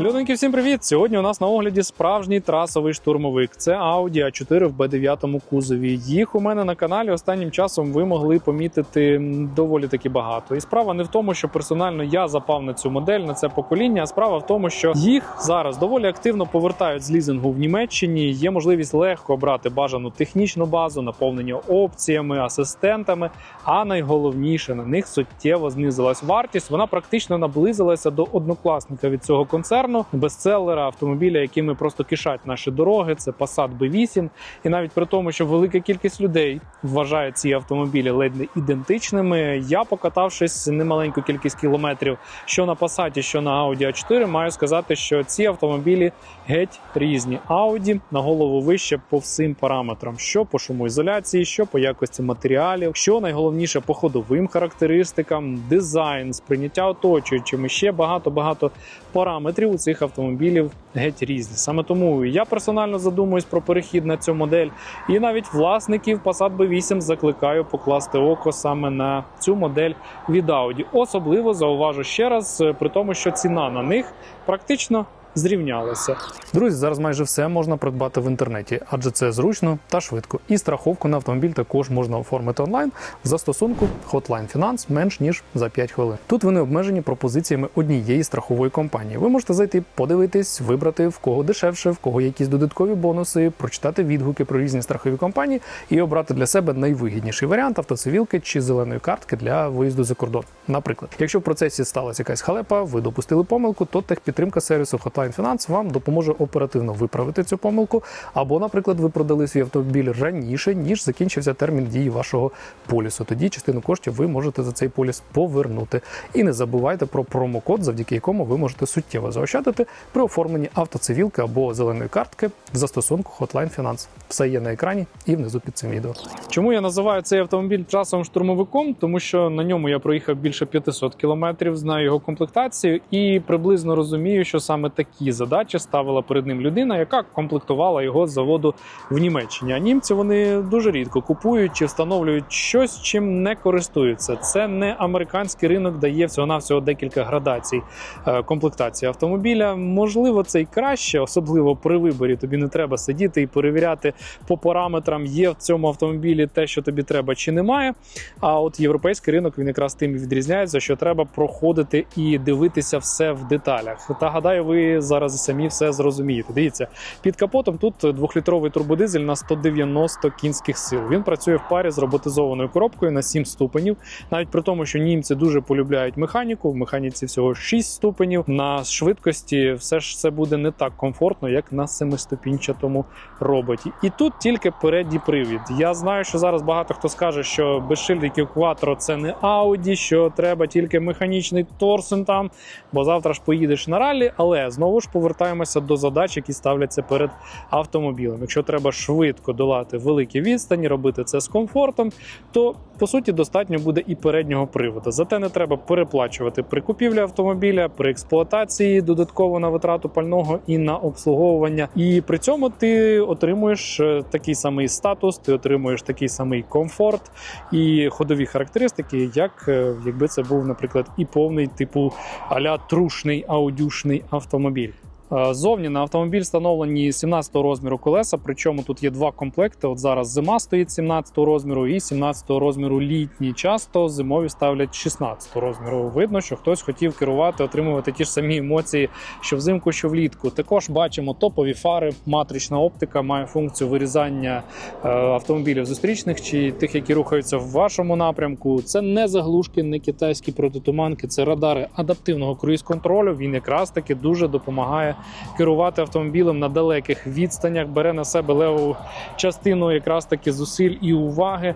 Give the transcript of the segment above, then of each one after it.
Дружбанки, всім привіт! Сьогодні у нас на огляді справжній трасовий штурмовик. Це Audi A4 в B9 кузові. Їх у мене на каналі останнім часом ви могли помітити доволі таки багато. І справа не в тому, що персонально я запав на цю модель, на це покоління. А справа в тому, що їх зараз доволі активно повертають з лізингу в Німеччині. Є можливість легко обрати бажану технічну базу, наповнення опціями, асистентами. А найголовніше на них суттєво знизилась вартість. Вона практично наблизилася до однокласника від цього концерну, бестселера автомобіля, якими просто кишать наші дороги. Це Passat B8. І навіть при тому, що велика кількість людей вважає ці автомобілі ледь не ідентичними. Я покатавшись немаленьку кількість кілометрів, що на Passat, що на Audi A4, маю сказати, що ці автомобілі геть різні. Audi на голову вище по всім параметрам, що по шумоізоляції, що по якості матеріалів, що найголовніше по ходовим характеристикам, дизайн, сприйняття оточуючими, ще багато багато параметрів у цих автомобілів геть різні. Саме тому я персонально задумуюсь про перехід на цю модель, і навіть власників Passat B8 закликаю покласти око саме на цю модель від Audi. Особливо зауважу ще раз, е, при тому, що ціна на них практично. Зрівнялися. Друзі, зараз майже все можна придбати в інтернеті, адже це зручно та швидко. І страховку на автомобіль також можна оформити онлайн в застосунку Hotline Finance менш ніж за 5 хвилин. Тут вони обмежені пропозиціями однієї страхової компанії. Ви можете зайти, подивитись, вибрати в кого дешевше, в кого якісь додаткові бонуси, прочитати відгуки про різні страхові компанії і обрати для себе найвигідніший варіант автоцивілки чи зеленої картки для виїзду за кордон. Наприклад, якщо в процесі сталася якась халепа, ви допустили помилку, то техпідтримка сервісу Hotline Finance вам допоможе оперативно виправити цю помилку. Або, наприклад, ви продали свій автомобіль раніше, ніж закінчився термін дії вашого полісу. Тоді частину коштів ви можете за цей поліс повернути. І не забувайте про промокод, завдяки якому ви можете суттєво заощадити при оформленні автоцивілки або зеленої картки в застосунку Hotline Finance. Все є на екрані і внизу під цим відео. Чому я називаю цей автомобіль трасовим штурмовиком? Тому що на ньому я проїхав більше 500 кілометрів, знаю його комплектацію і приблизно розумію, що саме такі задачі ставила перед ним людина, яка комплектувала його з заводу в Німеччині. А німці вони дуже рідко купують чи встановлюють щось, чим не користуються. Це не американський ринок, дає всього навсього декілька градацій е, комплектації автомобіля. Можливо, це й краще, особливо при виборі. Тобі не треба сидіти і перевіряти по параметрам, є в цьому автомобілі те, що тобі треба, чи немає. А от європейський ринок він якраз тим відрізняється, що треба проходити і дивитися все в деталях. Та гадаю, ви зараз самі все зрозумієте. Дивіться, під капотом тут двохлітровий турбодизель на 190 кінських сил. Він працює в парі з роботизованою коробкою на 7 ступенів. Навіть при тому, що німці дуже полюбляють механіку. В механіці всього 6 ступенів. На швидкості все ж це буде не так комфортно, як на семиступінчатому роботі. І тут тільки передній привід. Я знаю, що зараз багато хто скаже, що безшильдиків Quattro це не Audi, що треба тільки механічний торсен там, бо завтра ж поїдеш на ралі. Але знову ж повертаємося до задач, які ставляться перед автомобілем. Якщо треба швидко долати великі відстані, робити це з комфортом, то по суті достатньо буде і переднього приводу. Зате не треба переплачувати при купівлі автомобіля, при експлуатації додатково на витрату пального і на обслуговування. І при цьому ти отримуєш е, такий самий статус, ти отримуєш такий самий комфорт і ходові характеристики, як е, якби це був, наприклад, і повний типу аля трушний аудюшний автомобіль. deal Зовні на автомобіль встановлені 17 розміру колеса, причому тут є два комплекти. От зараз зима стоїть 17 розміру і 17 розміру літній. Часто зимові ставлять 16 розміру. Видно, що хтось хотів керувати, отримувати ті ж самі емоції, що взимку, що влітку. Також бачимо топові фари, матрична оптика має функцію вирізання е, автомобілів зустрічних чи тих, які рухаються в вашому напрямку. Це не заглушки, не китайські протитуманки, це радари адаптивного круїз-контролю. Він якраз таки дуже допомагає керувати автомобілем на далеких відстанях, бере на себе леву частину якраз таки зусиль і уваги.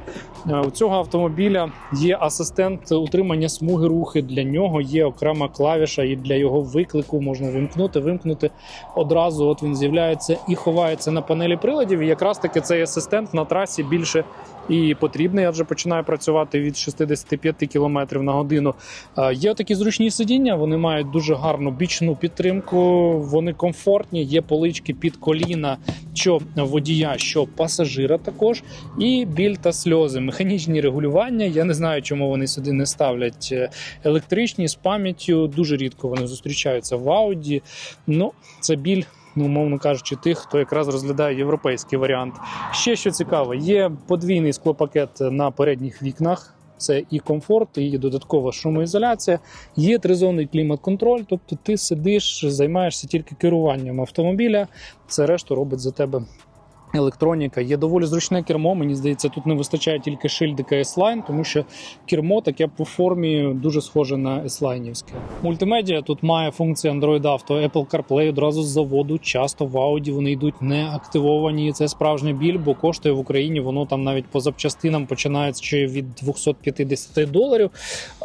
Е, У цього автомобіля є асистент утримання смуги рухи. Для нього є окрема клавіша, і для його виклику можна вимкнути, вимкнути одразу. От він з'являється і ховається на панелі приладів. І якраз таки цей асистент на трасі більше і потрібний, адже починає працювати від 65 км на годину. Е, Є такі зручні сидіння, вони мають дуже гарну бічну підтримку. вони комфортні, є полички під коліна, що водія, що пасажира також. І біль та сльози, механічні регулювання. Я не знаю, чому вони сюди не ставлять е, електричні з пам'яттю. Дуже рідко вони зустрічаються в Audi. Ну, це біль. Ну, умовно кажучи, тих, хто якраз розглядає європейський варіант. Ще що цікаво, є подвійний склопакет на передніх вікнах. Це і комфорт, і додаткова шумоізоляція. Є тризонний клімат-контроль, тобто ти сидиш, займаєшся тільки керуванням автомобіля. Це решту робить за тебе електроніка. Є доволі зручне кермо. Мені здається, тут не вистачає тільки шильдика S-Line, тому що кермо таке по формі дуже схоже на S-Line-івське. Мультимедіа тут має функції Android Auto, Apple CarPlay одразу з заводу. Часто в Audi вони йдуть не активовані. Це справжня біль, бо коштує в Україні воно там навіть по запчастинам починаючи від 250 доларів.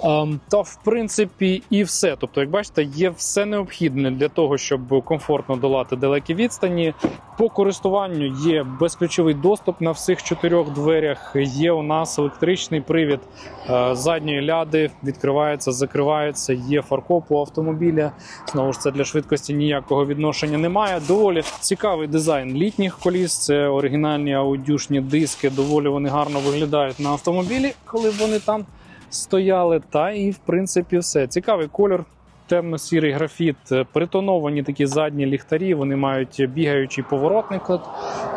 Ем, Та в принципі і все. Тобто, як бачите, є все необхідне для того, щоб комфортно долати далекі відстані. По користуванню є безключовий доступ на всіх чотирьох дверях. Є у нас електричний привід е, задньої ляди, відкривається, закривається. Є фаркоп у автомобіля. Знову ж це для швидкості ніякого відношення немає. Доволі цікавий дизайн літніх коліс. Це оригінальні аудюшні диски. Доволі вони гарно виглядають на автомобілі, коли вони там стояли. Та і в принципі все. Цікавий колір. Темно-сірий графіт, е, притоновані такі задні ліхтарі. Вони мають бігаючий поворотник,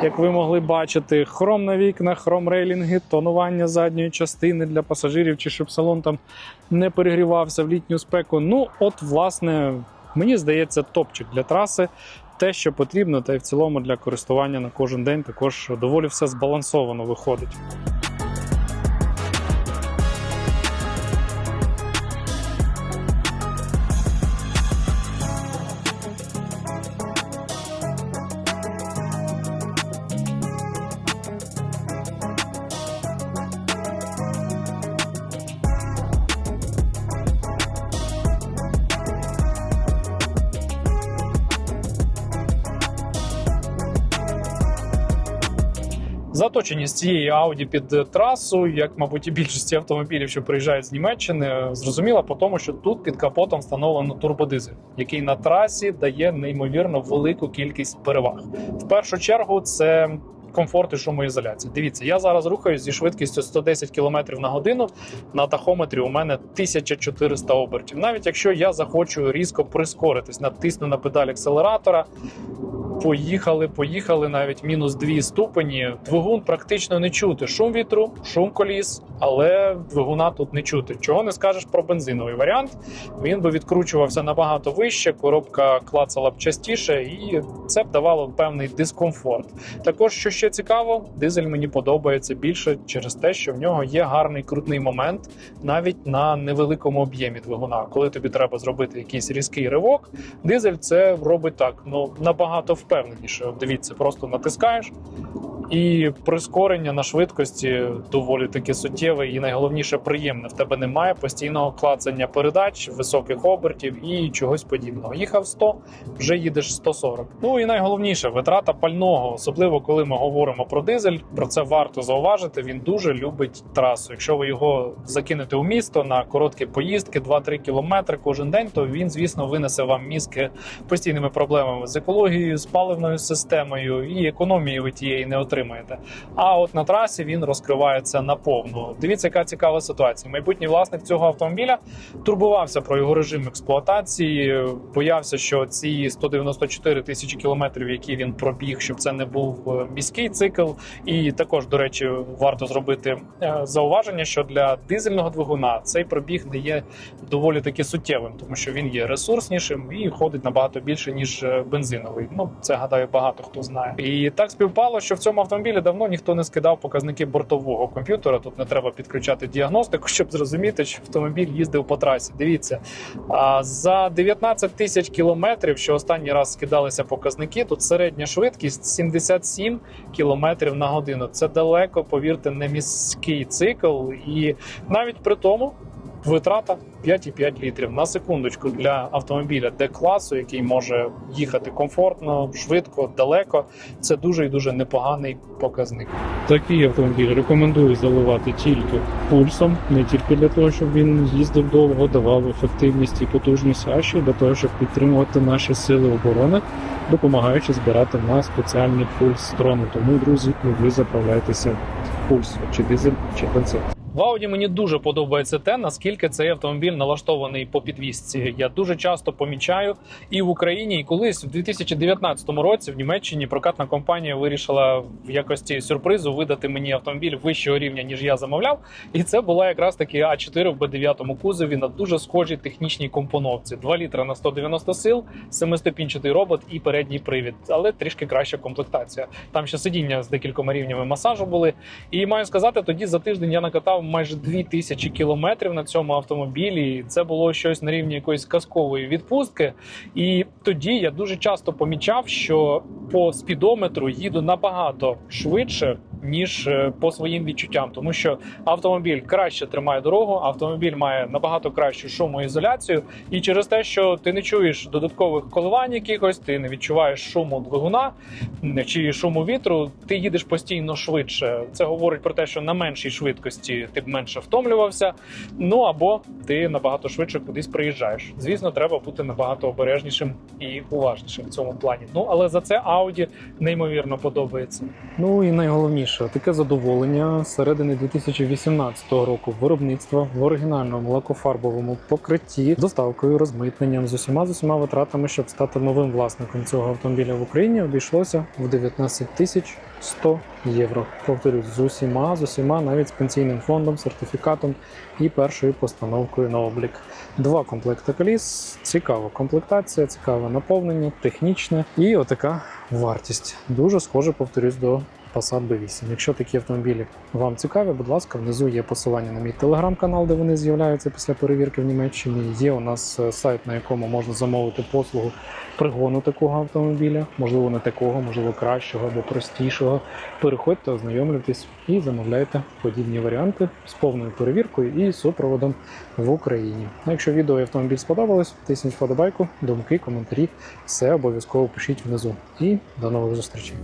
як ви могли бачити. Хром на вікнах, хром рейлінги, тонування задньої частини для пасажирів, чи щоб салон там не перегрівався в літню спеку. Ну, от, власне, мені здається, топчик для траси. Те, що потрібно, та й в цілому для користування на кожен день також доволі все збалансовано виходить. Заточеність цієї Audi під трасу, як, мабуть, і більшості автомобілів, що приїжджають з Німеччини, зрозуміла по тому, що тут під капотом встановлено турбодизель, який на трасі дає неймовірно велику кількість переваг. В першу чергу це. Комфорт і шумоізоляція. Дивіться, я зараз рухаюсь зі швидкістю 110 км на годину. На тахометрі у мене 1400 обертів. Навіть якщо я захочу різко прискоритись, натисну на педаль акселератора, Поїхали, поїхали навіть мінус 2 ступені. Двигун практично не чути. Шум вітру, шум коліс, але двигуна тут не чути. Чого не скажеш про бензиновий варіант? Він би відкручувався набагато вище, коробка клацала б частіше, і це б давало певний дискомфорт. Також, що ще цікаво, дизель мені подобається більше через те, що в нього є гарний крутний момент навіть на невеликому об'ємі двигуна. Коли тобі треба зробити якийсь різкий ривок, дизель це робить так. Ну набагато впевненіше. От Дивіться, просто натискаєш. І прискорення на швидкості доволі таки суттєве і найголовніше приємне. В тебе немає постійного клацання передач, високих обертів і чогось подібного. Їхав 100, вже їдеш 140. Ну і найголовніше витрата пального, особливо коли ми говоримо про дизель. Про це варто зауважити. Він дуже любить трасу. Якщо ви його закинете у місто на короткі поїздки, 2-3 кілометри кожен день, то він, звісно, винесе вам мізки постійними проблемами з екологією, з паливною системою і економії ви тієї не отримаєте. А от на трасі він розкривається наповну. Дивіться, яка цікава ситуація. Майбутній власник цього автомобіля турбувався про його режим експлуатації, боявся, що ці 194 тисячі кілометрів, які він пробіг, щоб це не був е, міський цикл. І також, до речі, варто зробити е, зауваження, що для дизельного двигуна цей пробіг не є доволі таки суттєвим, тому що він є ресурснішим і ходить набагато більше ніж е, бензиновий. Ну це гадаю, багато хто знає. І так співпало, що в цьому автомобілі давно ніхто не скидав показники бортового комп'ютера. Тут не треба підключати діагностику, щоб зрозуміти, що автомобіль їздив по трасі. Дивіться, за 19 тисяч кілометрів, що останній раз скидалися показники, тут середня швидкість 77 кілометрів на годину. Це далеко, повірте, не міський цикл, і навіть при тому. Витрата 5,5 літрів на секундочку для автомобіля Д-класу, який може їхати комфортно, швидко, далеко. Це дуже і дуже непоганий показник. Такий автомобіль рекомендую заливати тільки пульсом, не тільки для того, щоб він їздив довго, давав ефективність і потужність, а ще для того, щоб підтримувати наші сили оборони, допомагаючи збирати на спеціальний пульс трону. Тому, друзі, ви заправляєтеся пульс чи дизель, чи бензин. В Audi мені дуже подобається те, наскільки цей автомобіль налаштований по підвісці. Я дуже часто помічаю і в Україні, і колись в 2019 році в Німеччині прокатна компанія вирішила в якості сюрпризу видати мені автомобіль вищого рівня, ніж я замовляв. І це була якраз таки А4 в Б9 кузові на дуже схожій технічній компоновці: 2 літра на 190 сил, семиступінчатий робот і передній привід, але трішки краща комплектація. Там ще сидіння з декількома рівнями масажу були. І маю сказати, тоді за тиждень я накатав майже 2000 кілометрів на цьому автомобілі. Це було щось на рівні якоїсь казкової відпустки. І тоді я дуже часто помічав, що по спідометру їду набагато швидше. Ніж е, по своїм відчуттям, тому що автомобіль краще тримає дорогу, автомобіль має набагато кращу шумоізоляцію, і через те, що ти не чуєш додаткових коливань якихось, ти не відчуваєш шуму двигуна чи шуму вітру, ти їдеш постійно швидше. Це говорить про те, що на меншій швидкості ти б менше втомлювався. Ну або ти набагато швидше кудись приїжджаєш. Звісно, треба бути набагато обережнішим і уважнішим в цьому плані. Ну але за це Audi неймовірно подобається. Ну і найголовніше таке задоволення середини 2018 року виробництва в оригінальному лакофарбовому покритті, з доставкою, розмитненням з усіма з усіма витратами, щоб стати новим власником цього автомобіля в Україні, обійшлося в 19 тисяч 100 євро. Повторюсь, з усіма, з усіма, навіть з пенсійним фондом, сертифікатом і першою постановкою на облік. Два комплекти коліс, цікава комплектація, цікаве наповнення, технічне і отака вартість. Дуже схоже, повторюсь, до Passat B8. Якщо такі автомобілі вам цікаві, будь ласка, внизу є посилання на мій телеграм-канал, де вони з'являються після перевірки в Німеччині. Є у нас е, сайт, на якому можна замовити послугу пригону такого автомобіля, можливо, не такого, можливо, кращого або простішого. Переходьте, ознайомлюйтесь і замовляйте подібні варіанти з повною перевіркою і супроводом в Україні. А якщо відео і автомобіль сподобалось, тисніть вподобайку, думки, коментарі. Все обов'язково пишіть внизу. І до нових зустрічей.